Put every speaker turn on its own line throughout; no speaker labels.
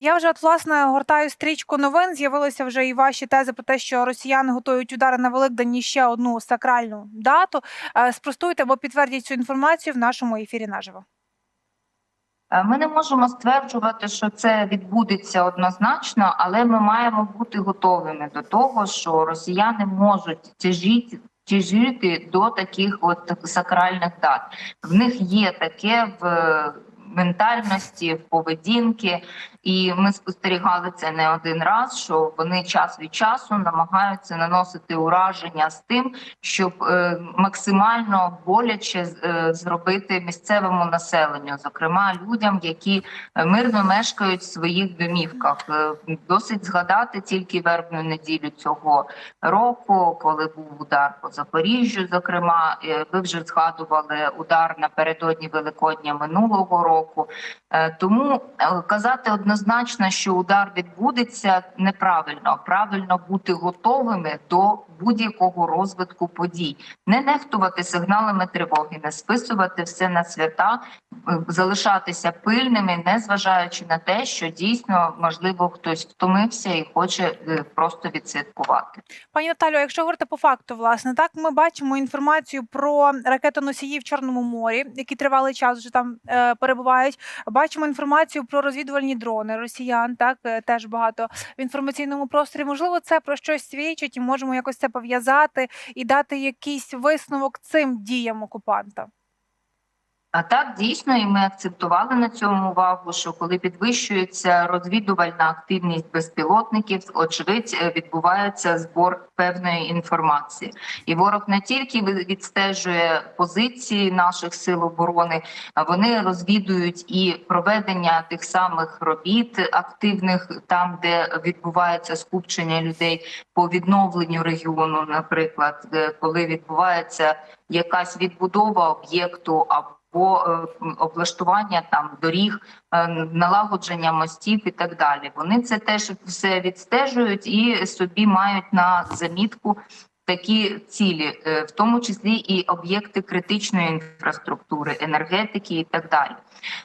Я вже от власне гортаю стрічку новин. З'явилися вже і ваші тези про те, що росіяни готують удари на Великдень і ще одну сакральну дату. Е, Спростуйте або підтвердіть цю інформацію в нашому ефірі наживо.
Е, Ми не можемо стверджувати, що це відбудеться однозначно, але ми маємо бути готовими до того, що росіяни можуть тяжіти. Тяжіти до таких от сакральних дат. В них є таке в е, ментальності, в поведінки, і ми спостерігали це не один раз. Що вони час від часу намагаються наносити ураження з тим, щоб е, максимально боляче е, зробити місцевому населенню, зокрема людям, які е, мирно мешкають в своїх домівках. Досить згадати тільки вербну неділю цього року, коли був удар по Запоріжжю. Зокрема, ви вже згадували удар напередодні Великодня минулого року. Тому казати однозначно, що удар відбудеться, неправильно. Правильно бути готовими до будь-якого розвитку подій, не нехтувати сигналами тривоги, не списувати все на свята, е, залишатися пильними, не зважаючи на те, що дійсно можливо хтось втомився і хоче е, просто відсвяткувати.
Пані Наталю, якщо говорити по факту, власне, так ми бачимо інформацію про ракетоносії в Чорному морі, які тривалий час вже там е, перебувають. Бачимо інформацію про розвідувальні дрони росіян. Так е, теж багато в інформаційному просторі. Можливо, це про щось свідчить, і можемо якось це пов'язати і дати якийсь висновок цим діям окупанта.
А так дійсно, і ми акцентували на цьому увагу, що коли підвищується розвідувальна активність безпілотників, очевидь е, відбувається збор певної інформації, і ворог не тільки відстежує позиції наших сил оборони, а вони розвідують і проведення тих самих робіт активних там, де відбувається скупчення людей по відновленню регіону, наприклад, коли відбувається якась відбудова об'єкту або або облаштування там доріг, е, налагодження мостів і так далі. Вони це теж все відстежують і собі мають на замітку такі цілі, е, в тому числі і об'єкти критичної інфраструктури, енергетики і так далі.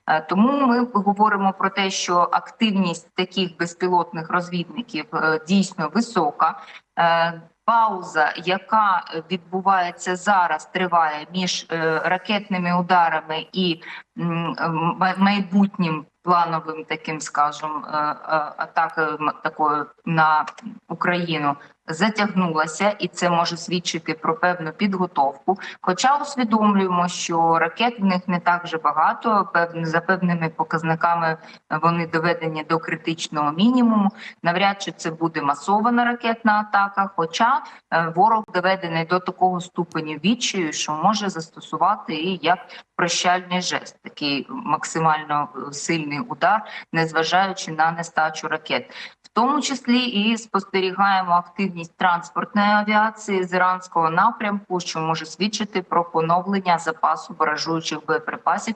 Е, Тому ми говоримо про те, що активність таких безпілотних розвідників е, дійсно висока. Е, Пауза, яка відбувається зараз, триває між е, ракетними ударами і майбутнім плановим таким, скажем, е, е, атакою такою на Україну. Затягнулася, і це може свідчити про певну підготовку. Хоча усвідомлюємо, що ракет в них не так вже багато. За певними показниками вони доведені до критичного мінімуму. Навряд чи це буде масована ракетна атака. Хоча е, ворог доведений до такого ступеню відчаю, що може застосувати і як прощальний жест, такий максимально е, сильний удар, незважаючи на нестачу ракет. Тому числі і спостерігаємо активність транспортної авіації з іранського напрямку, що може свідчити про поновлення запасу баражуючих боєприпасів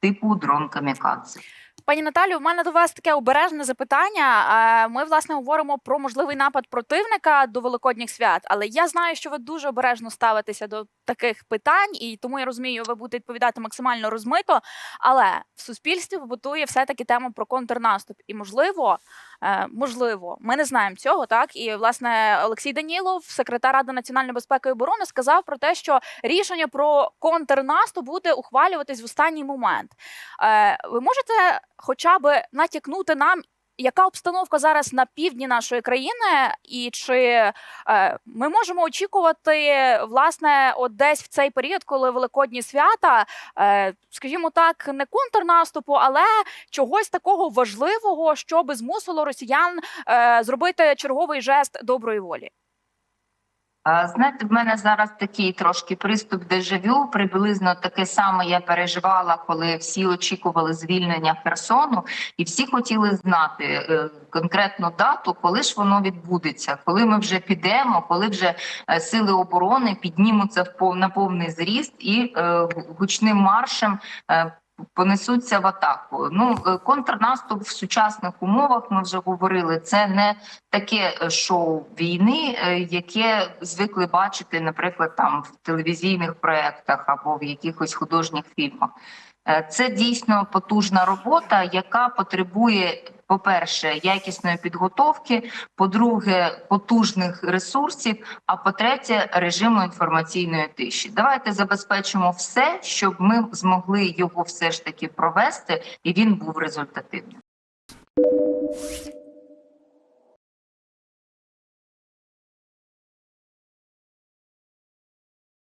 типу дрон камікадзе.
Пані Наталю, в мене до вас таке обережне запитання. Е, Ми власне говоримо про можливий напад противника до великодніх свят, але я знаю, що ви дуже обережно ставитеся до таких питань, і тому я розумію, ви будете відповідати максимально розмито. Але в суспільстві побутує все таки тема про контрнаступ. І можливо, е, можливо, ми не знаємо цього, так і власне Олексій Данілов, секретар Ради національної безпеки і оборони, сказав про те, що рішення про контрнаступ буде ухвалюватись в останній момент. Е, Ви можете хоча б натякнути нам, яка обстановка зараз на півдні нашої країни, і чи е, ми можемо очікувати власне от десь в цей період, коли великодні свята, е, скажімо так, не контрнаступу, але чогось такого важливого, що би змусило росіян е, зробити черговий жест доброї волі?
Знаєте, в мене зараз такий трошки приступ дежавю. Приблизно таке саме я переживала, коли всі очікували звільнення Херсону, і всі хотіли знати е, конкретну дату, коли ж воно відбудеться, коли ми вже підемо, коли вже е, сили оборони піднімуться в на повний зріст і е, гучним маршем. Понесуться в атаку. Ну е, контрнаступ в сучасних умовах. Ми вже говорили. Це не таке е, шоу війни, е, яке звикли бачити, наприклад, там в телевізійних проектах або в якихось художніх фільмах. Е, Це дійсно потужна робота, яка потребує, по-перше, якісної підготовки, по-друге, потужних ресурсів, а по-третє, режиму інформаційної тиші. Давайте забезпечимо все, щоб ми змогли його все ж таки провести, і він був результативним.